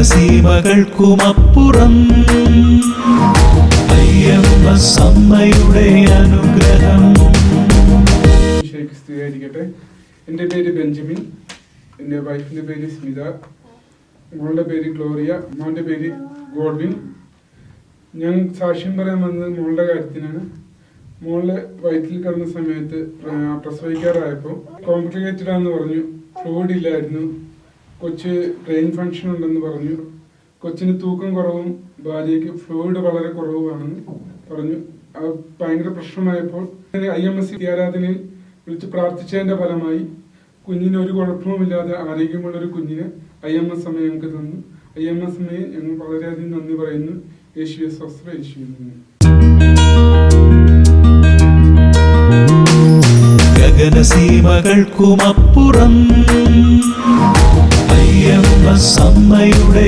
ഗഗനസീമകൾക്കുമപ്പുറം അയ്യപ്പ സമ്മയുടെ അനുഗ്രഹം. ഈശോയ്ക്ക് എന്റെ പേര് ബെഞ്ചമിൻ. എന്റെ വൈഫിന്റെ പേര് സ്മിത. മോളുടെ പേര് ഗ്ലോറിയ. മോന്റെ പേര് ഗോഡ്വിൻ ഞാൻ സാക്ഷ്യം പറയാൻ വന്നത് മോളുടെ കാര്യത്തിനാണ്. മോളുടെ വയറ്റിൽ കിടന്ന സമയത്ത് പ്രസവിക്കാറായപ്പോൾ കോംപ്ലിക്കേറ്റഡ് ആണെന്ന് പറഞ്ഞു. ഫ്ലൂയിഡ് ഇല്ലായിരുന്നു കൊച്ച് ബ്രെയിൻ ഫങ്ഷൻ ഉണ്ടെന്ന് പറഞ്ഞു. കൊച്ചിന് തൂക്കം കുറവും ഭാര്യയ്ക്ക് ഫ്ലൂയിഡ് വളരെ കുറവുമാണെന്ന് പറഞ്ഞു. അത് ഭയങ്കര പ്രശ്നമായപ്പോൾ ഐ എം എസ് സി ആരാധനയിൽ വിളിച്ച് പ്രാർത്ഥിച്ചതിന്റെ ഫലമായി കുഞ്ഞിന് ഒരു കുഴപ്പവുമില്ലാതെ ആരോഗ്യമുള്ള ഒരു കുഞ്ഞിനെ ഐ എം എസ് അമ്മ ഞങ്ങൾക്ക് തന്നു. ഐ എം എസ് അമ്മയെ ഞങ്ങൾ വളരെയധികം നന്ദി പറയുന്നു. യേശുവെ സ്വസ്ത്ര യേശുവെ. നന്ദി ഗഗനസീമകൾക്കുമപ്പുറം കരുണയുടെ